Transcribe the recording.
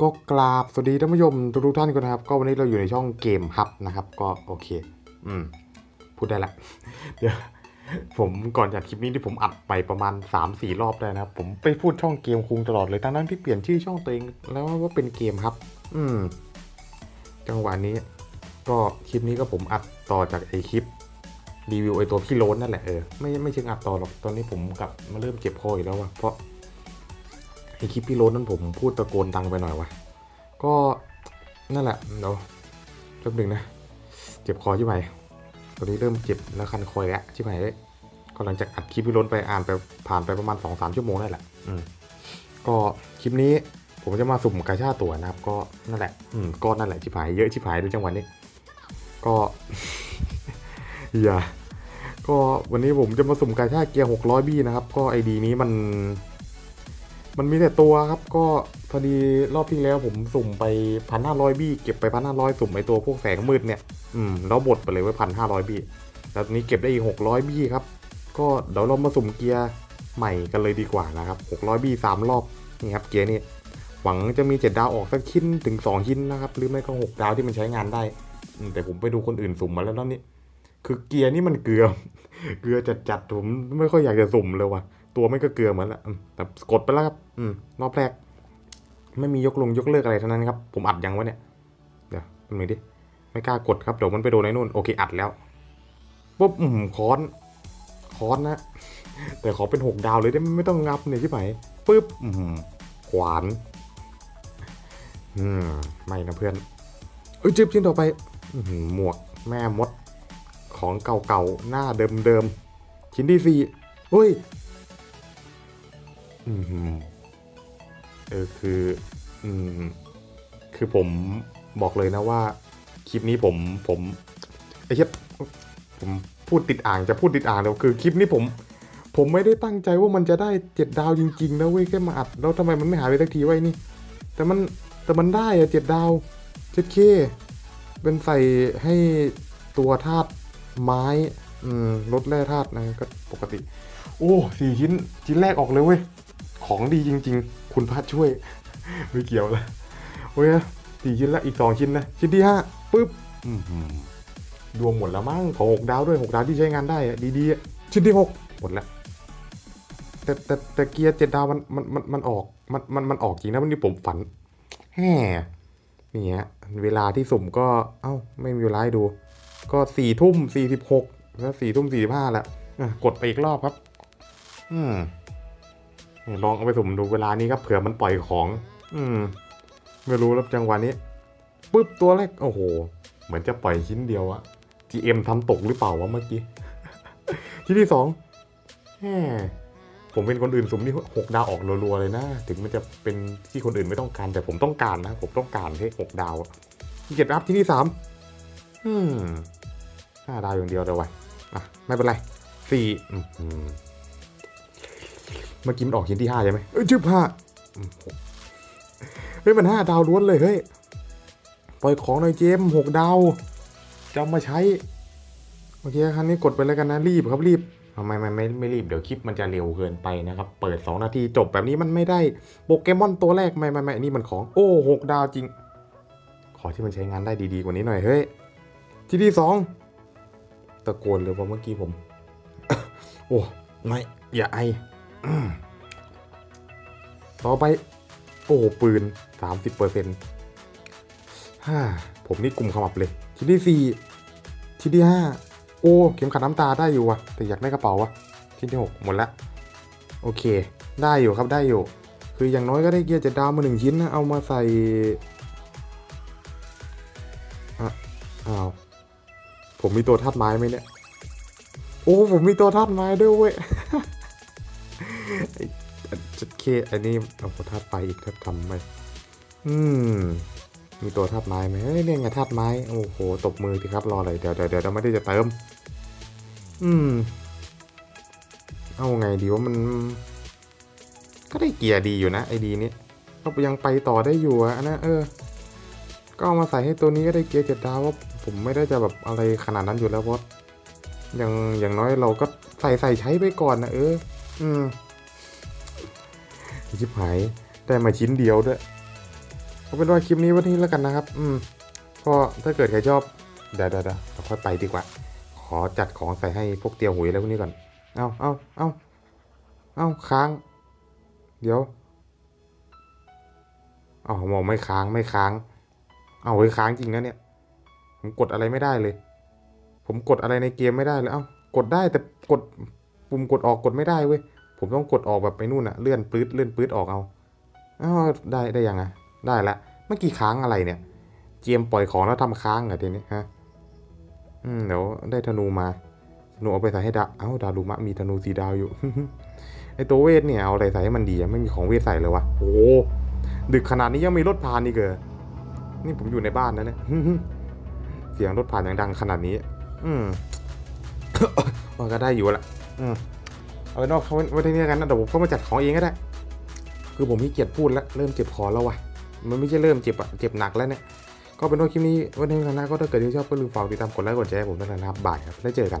ก็กราบสวัสดีท่านผู้ชมทุกท่านกันนะครับ ก็วันนี้เราอยู่ในช่องเกมฮับนะครับ ก็โอเค อืม พูดได้ละเดี๋ยวผมก่อนจากคลิปนี้ที่ผมอัดไปประมาณ3าสี่รอบได้นะครับ ผมไปพูดช่องเกมคุงตลอดเลยทั้งนั้นที่เปลี่ยนชื่อช่องตัวเองแล้วว่าเป็นเกมครับ อืม จังหวะนี้ ก็คลิปนี้ก็ผมอัดต่อจากไอคลิปรีวิวไอตัวพี่โรนนั่นแหละเออไม่ไม่เชิงอัดต่อหรอกตอนนี้ผมกลับมาเริ่มเจ็บคออีกแล้วว่ะเพราะ ไอคลิปพี่โรนนั้นผมพูดตะโกนดังไปหน่อยว่ะก็นั่นแหละเดี๋ยวแป๊บหนึ่งนะ เจ็บคอช่ไหมตอนนี้เริ่มเจ็บแล้วคันคอยแล้วใช่ไหมก็หลังจากอัดคลิปพี่โรนไปอ่านไปผ่านไปประมาณ2องสามชั่วโมงได้แหละอืมก็คลิปนี้ผมจะมาสุ่มกาชาตัวนะครับ ก็นั่นแหละ อืมก็นั่นแหละชิบหายเยอะชิบหายดูจังหวะนี้ ก็อย่าก็วันนี้ผมจะมาสุ่มกาชาเกียร์600บี้นะครับ ก็ไอดีนี้มัน มันมีแต่ตัวครับก็พอดีรอบที่แล้วผมสุ่มไป1,500บี้เก็บไป1,500สุ่มไอตัวพวกแสงมืดเนี่ยอืมแล้วบดไปเลยไว้1,500บี้แล้วนี้เก็บได้อีก600บี้ครับ ก็เดี๋ยวเรามาสุ่มเกียร์ใหม่กันเลยดีกว่านะครับ600บี้3รอบนี่ครับเกียร์นี่หวังจะมี7ดดาวออกสักชิ้นถึง2ชิ้นนะครับหรือไม่ก็6ดาวที่มันใช้งานได้แต่ผมไปดูคนอื่นสุ่มมาแล้วนั่นนี่คือเกียร์นี่มันเกลือ เกลือจัดๆผมไม่ค่อยอยากจะสุ่มเลยว่ะ ตัวไม่ก็เกลือเหมือนละแต่กดไปแล้วครับ อืมรอบแรก ไม่มียกลงยกเลิกอะไรทั้งนั้นครับ ผมอัดยังวะเนี่ย เดี๋ยวเป็นไงดิ ไม่กล้ากดครับ เดี๋ยวมันไปโดนไอ้นู่น โอเค อัดแล้วปุ๊บอืมค้อน ค้อนนะ แต่ขอเป็นหกดาวเลยได้ไม่ต้องงับเนี่ยที่ไหนปุ๊บอืมขวาน อืม ไม่นะเพื่อน เอ้ยจิ๊บชิ้นต่อไป อื้อหือหมวก แม่มด ของเก่าๆ หน้าเดิมๆ ชิ้นที่สี่เฮ้ย อือหือเออคือ อืม คือผมบอกเลยนะว่า คลิปนี้ผมผมไอ้เหี้ยผมพูดติดอ่างจะพูดติดอ่างแล้วคือคลิปนี้ผม ผมไม่ได้ตั้งใจว่ามันจะได้เจ็ดดาวจริงๆนะเว้ยแค่มาอัดแล้วทำไมมันไม่หายไปสักทีไวะไอ้นี่ แต่มันแต่มันได้อะเจ็ดดาวเจ็ดเคเป็นใส่ให้ตัวธาตุไม้ อืมลดแร่ธาตุนะก็ปกติ โอ้สี่ชิ้นชิ้นแรกออกเลยเว้ย ของดีจริง ๆ คุณพระช่วย ไม่เกี่ยวละโอ้ยสี่ชิ้นละอีกสองชิ้นนะ ชิ้นที่ห้าปุ๊บดวงหมดแล้วมั้งขอหกดาวด้วยหกดาวที่ใช้งานได้อะดีๆ ชิ้นที่หกหมดแล้วแต่แต่แต่เกียร์เจ็ดดาวมันมันมันมันออกมันมันมันออกจริงนะวันนี้ผมฝันแฮ่นี่ฮะเวลาที่สุ่มก็ เอ้า ไม่มีเวลาให้ดู ก็สี่ทุ่มสี่สิบหกแล้วสี่ทุ่มสี่สิบห้าละกดไปอีกรอบครับ อืม ลองเอาไปสุ่มดูเวลานี้ครับเผื่อมันปล่อยของ อืม ไม่รู้แล้วจังหวะนี้ปุ๊บตัวแรกโอ้โห เหมือนจะปล่อยชิ้นเดียวอะ GM ทำตกหรือเปล่าวะเมื่อกี้ที่ที่สองแหมผมเป็นคนอื่นสุ่มนี่หกดาวออกรัวๆเลยนะ ถึงมันจะเป็นที่คนอื่นไม่ต้องการ แต่ผมต้องการนะ ผมต้องการให้หกดาวเกียรติรับที่ที่สามอืมห้าดาวอย่างเดียวเลยวะอะ ไม่เป็นไรสี่อืม เมื่อกี้มันออกชิ้นที่ห้าใช่ไหมเอ้ยจึ๊บห้าอืมหกเฮ้ยมันห้าดาวล้วนเลยเฮ้ยปล่อยของหน่อยเจมหกดาวจะเอามาใช้โอเคครั้งนี้กดไปแล้วกันนะรีบครับรีบทำไมมันไม่ไม่รีบเดี๋ยวคลิปมันจะเร็วเกินไปนะครับ เปิด 2 นาทีจบแบบนี้มันไม่ได้โปเกมอนตัวแรกไม่ไม่ไม่อันนี่มันของโอ้หกดาวจริง ขอที่มันใช้งานได้ดีๆกว่านี้หน่อยเฮ้ยที่ที่สองตะโกนเลยว่าเมื่อกี้ผม โอ้ไม่อย่าไออืม ต่อไป โอ้ปืนสามสิบเปอร์เซ็นต์ฮ่าผมนี่กลุ่มขมับเลยที่ที่สี่ที่ที่ห้าโอ้ เข็มขัดน้ำตาได้อยู่วะแต่อยากได้กระเป๋าวะที่ที่หกหมดละ โอเค ได้อยู่ครับได้อยู่ คืออย่างน้อยก็ได้เกียร์เจ็ดดาวมาหนึ่งชิ้นนะเอามาใส่อะอ้าวผมมีตัวธาตุไม้ไหมเนี่ย โอ้ ผมมีตัวธาตุไม้ด้วยเว้ย จัดเคอันนี้เอาธาตุไฟอีกธาตุทำไปอืมมีตัวธาตุไม้ไหมเฮ้ยเนี่ยไงธาตุไม้โอ้โหตบมือสิครับรออะไรเดี๋ยวเดี๋ยวเดี๋ยวเราไม่ได้จะเติม อืม เอาไงดีว่ามัน ก็ได้เกียร์ดีอยู่นะไอดีนี้ก็ยังไปต่อได้อยู่อะนะเออ ก็เอามาใส่ให้ตัวนี้ก็ได้เกียร์เจ็ดดาวว่าผมไม่ได้จะแบบอะไรขนาดนั้นอยู่แล้วเพราะอย่างอย่างน้อยเราก็ใส่ใส่ใช้ไปก่อนนะเออ อืม ชิบหายได้มาชิ้นเดียวด้วยเอาเป็นว่าคลิปนี้วันนี้แล้วกันนะครับ อืมก็ถ้าเกิดใครชอบเดี๋ยวเดี๋ยวเดี๋ยวเราค่อยไปดีกว่า ขอจัดของใส่ให้พวกเตียวหุยอะไรพวกนี้ก่อน เอาเอาเอาเอาค้าง เดี๋ยวเอามองไม่ค้างไม่ค้าง เอาเฮ้ค้างจริงนะเนี่ย ผมกดอะไรไม่ได้เลย ผมกดอะไรในเกมไม่ได้เลย เอ้ากดได้แต่กดปุ่มกดออกกดไม่ได้เว้ย ผมต้องกดออกแบบไปนู่นอะเลื่อนปื๊ดเลื่อนปื๊ดออกเอาอ้าวได้ได้ยังไงได้ละเมื่อกี้ค้างอะไรเนี่ยเกมปล่อยของแล้วทำค้างเหรอทีนี้ฮะอืมเดี๋ยวได้ธนูมาธนูเอาไปใส่ให้ดาเอ้าดารุมะมีธนูสีดาวอยู่ไอตัวเวทเนี่ยเอาอะไรใส่ให้มันดีอะไม่มีของเวทใส่เลยวะโอ้ดึกขนาดนี้ยังมีรถผ่านอีกเหรอนี่ผมอยู่ในบ้านนะเนี่ยเสียงรถผ่านอย่างดังขนาดนี้ อืมก็ได้อยู่ละ อืม เอาไว้นอกเขาไว้ที่นี่กันนะเดี๋ยวผมก็มาจัดของเองก็ได้ คือผมขี้เกียจพูดแล้วเริ่มเจ็บคอแล้ววะมันไม่ใช่เริ่มเจ็บอะเจ็บหนักแล้วเนี่ยก็เป็นว่าคลิปนี้วันนี้กันนะก็ถ้าเกิดที่ชอบก็ลืมฝากติดตามกดไลค์กดแชร์ผมด้วยนะครับบ่ายครับได้เจอกัน